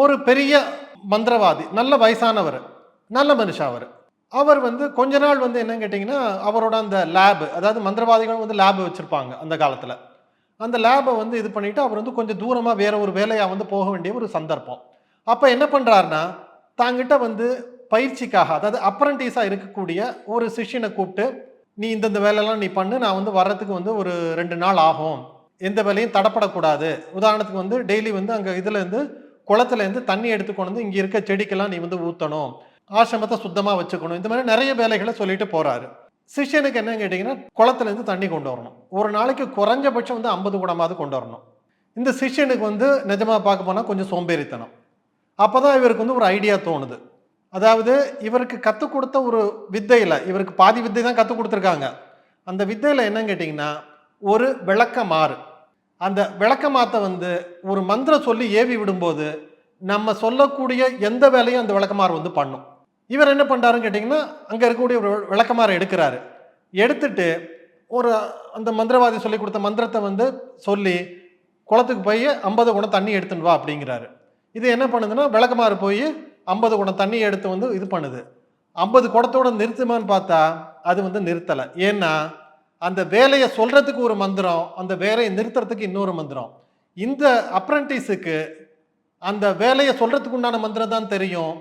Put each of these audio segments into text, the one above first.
ஒரு பெரிய மந்திரவாதி நல்ல வயசானவர் நல்ல மனுஷன் அவர். அவர் வந்து கொஞ்ச நாள் வந்து என்னன்னு கேட்டிங்கன்னா அவரோட அந்த லேப் அதாவது மந்திரவாதிகள் வந்து லேபு வச்சுருப்பாங்க அந்த காலத்தில். அந்த லேபை வந்து இது பண்ணிவிட்டு அவர் வந்து கொஞ்சம் தூரமாக வேற ஒரு வேலையாக வந்து போக வேண்டிய ஒரு சந்தர்ப்பம். அப்போ என்ன பண்ணுறாருன்னா தாங்கிட்ட வந்து பயிற்சிக்காக அதாவது அப்ரண்டிஸாக இருக்கக்கூடிய ஒரு சிஷ்யனை கூப்பிட்டு நீ இந்தந்த வேலையெல்லாம் நீ பண்ணு நான் வந்து வர்றதுக்கு வந்து ஒரு ரெண்டு நாள் ஆகும். எந்த வேலையும் தடப்படக்கூடாது. உதாரணத்துக்கு வந்து டெய்லி வந்து அங்கே இதுலேருந்து குளத்துலேருந்து தண்ணி எடுத்துக்கொண்டு வந்து இங்கே இருக்க செடிக்கெல்லாம் நீ வந்து ஊற்றணும் ஆசிரமத்தை சுத்தமாக வச்சுக்கணும். இந்த மாதிரி நிறைய வேலைகளை சொல்லிட்டு போகிறாரு சிஷ்யனுக்கு என்ன கேட்டிங்கன்னா குளத்துலேருந்து தண்ணி கொண்டு வரணும். ஒரு நாளைக்கு குறைஞ்சபட்சம் வந்து ஐம்பது குடமாவது கொண்டு வரணும். இந்த சிஷ்யனுக்கு வந்து நிஜமாக பார்க்க போனால் கொஞ்சம் சோம்பேறித்தனம். அப்போ தான் இவருக்கு வந்து ஒரு ஐடியா தோணுது. அதாவது இவருக்கு கற்றுக் கொடுத்த ஒரு வித்தையில் இவருக்கு பாதி வித்தை தான் கற்றுக் கொடுத்துருக்காங்க. அந்த வித்தையில் என்னன்னு கேட்டிங்கன்னா ஒரு விளக்கமாறு. அந்த விளக்கமாத்த வந்து ஒரு மந்திரம் சொல்லி ஏவி விடும்போது நம்ம சொல்லக்கூடிய எந்த வேலையும் அந்த விளக்கமாறு வந்து பண்ணும். இவர் என்ன பண்ணுறாருன்னு கேட்டிங்கன்னா அங்கே இருக்கக்கூடிய ஒரு விளக்கமாறு எடுக்கிறாரு. எடுத்துட்டு ஒரு அந்த மந்திரவாதி சொல்லி கொடுத்த மந்திரத்தை வந்து சொல்லி குளத்துக்கு போய் ஐம்பது குடம் தண்ணி எடுத்துன்னு வா அப்படிங்கிறாரு. இது என்ன பண்ணுதுன்னா விளக்கமாறு போய் ஐம்பது குடம் தண்ணி எடுத்து வந்து இது பண்ணுது. ஐம்பது குடத்தோட நிறுத்துமான்னு பார்த்தா அது வந்து நிறுத்தலை. ஏன்னா அந்த வேலையை சொல்றதுக்கு ஒரு மந்திரம் அந்த வேலையை நிறுத்துறதுக்கு இன்னொரு மந்திரம். இந்த அப்ரண்டிஸுக்கு அந்த வேலையை சொல்றதுக்கு உண்டான மந்திரம் தான் தெரியும்.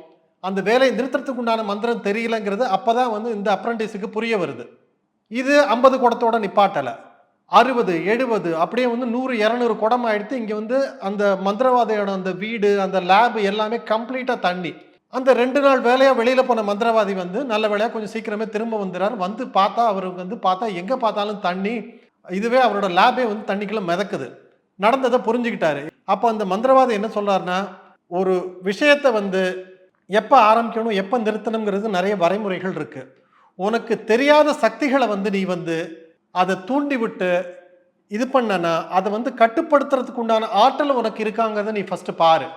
அந்த வேலையை நிறுத்துறதுக்கு உண்டான மந்திரம் தெரியலங்கிறது அப்பதான் வந்து இந்த அப்ரண்டிஸுக்கு புரிய வருது. இது ஐம்பது குடத்தோட நிப்பாட்டலை. அறுபது எழுபது அப்படியே வந்து நூறு இரநூறு குடம் ஆயிடுத்து இங்கே வந்து அந்த மந்திரவாதியோட அந்த வீடு அந்த லேப் எல்லாமே கம்ப்ளீட்டாக தண்ணி. அந்த ரெண்டு நாள் வேலையாக வெளியில் போன மந்திரவாதி வந்து நல்ல வேலையாக கொஞ்சம் சீக்கிரமே திரும்ப வந்துடுறார் வந்து பார்த்தா அவர் வந்து பார்த்தா எங்கே பார்த்தாலும் தண்ணி இதுவே அவரோட லேபே வந்து தண்ணிக்குள்ளே மிதக்குது. நடந்ததை புரிஞ்சுக்கிட்டாரு. அப்போ அந்த மந்திரவாதி என்ன சொல்கிறாருன்னா ஒரு விஷயத்தை வந்து எப்போ ஆரம்பிக்கணும் எப்போ நிறுத்தணுங்கிறது நிறைய வரைமுறைகள் இருக்குது உனக்கு தெரியாத சக்திகளை வந்து நீ வந்து அதை தூண்டி விட்டு இது பண்ணனா அதை வந்து கட்டுப்படுத்துறதுக்கு உண்டான ஆற்றல் உனக்கு இருக்காங்கிறத நீ ஃபஸ்ட்டு பாரு.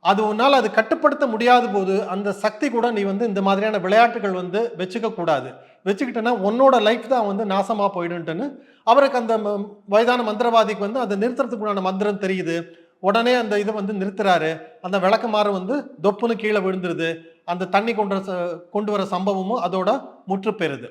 அது உன்னால் அது கட்டுப்படுத்த முடியாத போது அந்த சக்தி கூட நீ வந்து இந்த மாதிரியான விளையாட்டுகள் வந்து வச்சுக்க கூடாது. வச்சுக்கிட்டேன்னா உன்னோட லைஃப் தான் வந்து நாசமாக போயிடுன்ட்டுன்னு அவருக்கு அந்த ம- வயதான மந்திரவாதிக்கு வந்து அதை நிறுத்துறதுக்குண்டான மந்திரம் தெரியுது. உடனே அந்த இதை வந்து நிறுத்துறாரு. அந்த விளக்கமாறு வந்து தொப்புன்னு கீழே விழுந்துருது. அந்த தண்ணி கொண்டு வர ச- கொண்டு வர சம்பவமும் அதோட முற்று பெறுது.